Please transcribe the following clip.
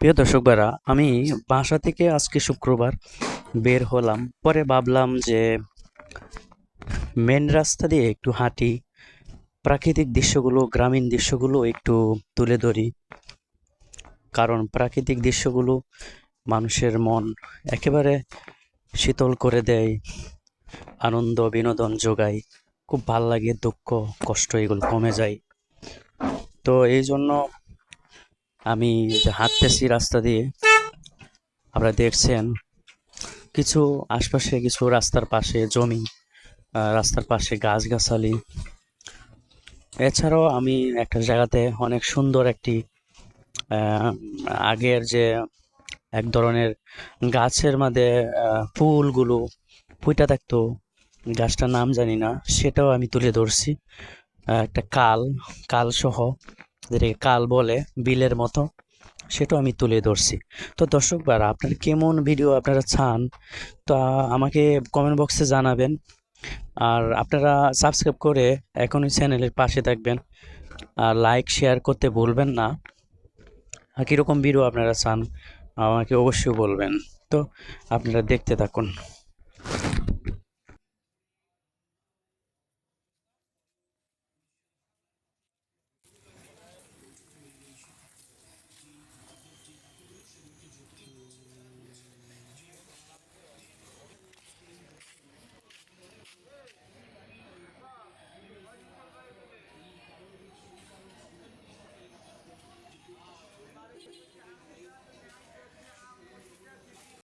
প্রিয় দর্শক ভাইরা, আমি বাসা থেকে আজকে শুক্রবার বের হলাম। পরে ভাবলাম যে মেন রাস্তা দিয়ে একটু হাঁটি, প্রাকৃতিক দৃশ্যগুলো, গ্রামীণ দৃশ্যগুলো একটু তুলে ধরি। কারণ প্রাকৃতিক দৃশ্যগুলো মানুষের মন একেবারে শীতল করে দেয়, আনন্দ, বিনোদন যোগায়। খুব ভালো লাগে, দুঃখ, কষ্ট এগুলো কমে যায়। তো এই জন্য আমি যে হাঁটতেছি রাস্তা দিয়ে, আপনারা দেখছেন কিছু আশপাশে কিছু রাস্তার পাশে জমি রাস্তার পাশে গাছগাছালি। এছাড়াও আমি একটা জায়গাতে অনেক সুন্দর একটি আগের যে এক ধরনের গাছের মধ্যে ফুলগুলো ফুইটা থাকতো। গাছটার নাম জানি না, সেটাও আমি তুলে ধরছি। একটা কাল কাল সহ যেটাকে কাল বলে বিলের মতো, সেটাও আমি তুলে ধরছি। তো দর্শক বারা আপনার কেমন ভিডিও আপনারা চান, তা আমাকে কমেন্ট বক্সে জানাবেন। আর আপনারা সাবস্ক্রাইব করে এখনই চ্যানেলের পাশে থাকবেন। আর লাইক শেয়ার করতে ভুলবেন না। আর কীরকম ভিডিও আপনারা চান, আমাকে অবশ্যই বলবেন। তো আপনারা দেখতে থাকুন।